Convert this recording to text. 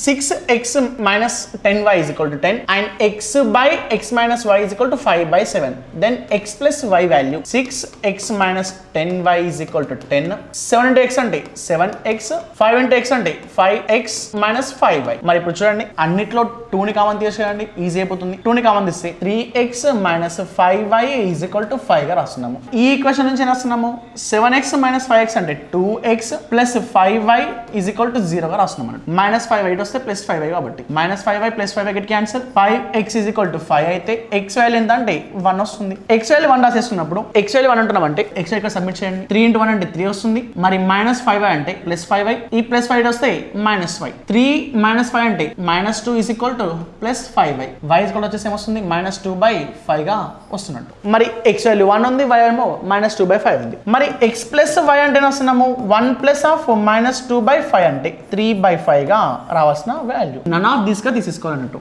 Six x minus ten y is equal to ten and x by x minus y is equal to five by seven then x plus y value six x minus ten y is equal to ten seven into x అంటే seven x five into x అంటే five x minus five y మరి ఇప్పుడు చూడండి అన్నిట్లో టూని common తీసేయండి easy అయిపోతుంది. టూని కామన్ తీస్తే three x minus five y is equal to ఫైవ్గా రాస్తున్నాము. ఈ ఈక్వేషన్ నుంచి రాస్తున్నాము? Seven x minus five x అంటే two x plus five y is equal to జీరోగా రాస్తున్నాం మైనస్ ఫైవ్ ఎయిట్ వస్తే ప్లస్ ఫైవ్ కాబట్టి. Minus five y plus five I get cancel five x is equal to five అయితే x value ఎంత అంటే one వస్తుంది. X value one రాసేస్తున్నప్పుడు x value one అంటున్నాం అంటే ఎక్స్ ఇక్కడ సబ్మిట్ చేయండి. త్రీ ఇంటూ వన్ అంటే త్రీ వస్తుంది. మరి మైనస్ ఫైవ్ వై అంటే ప్లస్ ఫైవ్ వై ఈ ప్లస్ ఫైవ్ వస్తే minus five three minus five అంటే minus two is equal to plus five y y is కూడా వచ్చేసి ఏమొస్తుంది? మైనస్ టూ బై ఫైవ్గా వస్తున్నట్టు. మరి ఎక్స్ వాల్యూ వన్ ఉంది వై ఏమో మైనస్ టూ బై ఫైవ్ ఉంది. మరి ఎక్స్ ప్లస్ వై అంటే వస్తున్నాము? One plus of minus two by five అంటే త్రీ బై ఫైవ్గా రావాలి కాస్ట్ నా వాల్యూ నన్ ఆఫ్ దిస్గా తీసేసుకోవాలన్నట్టు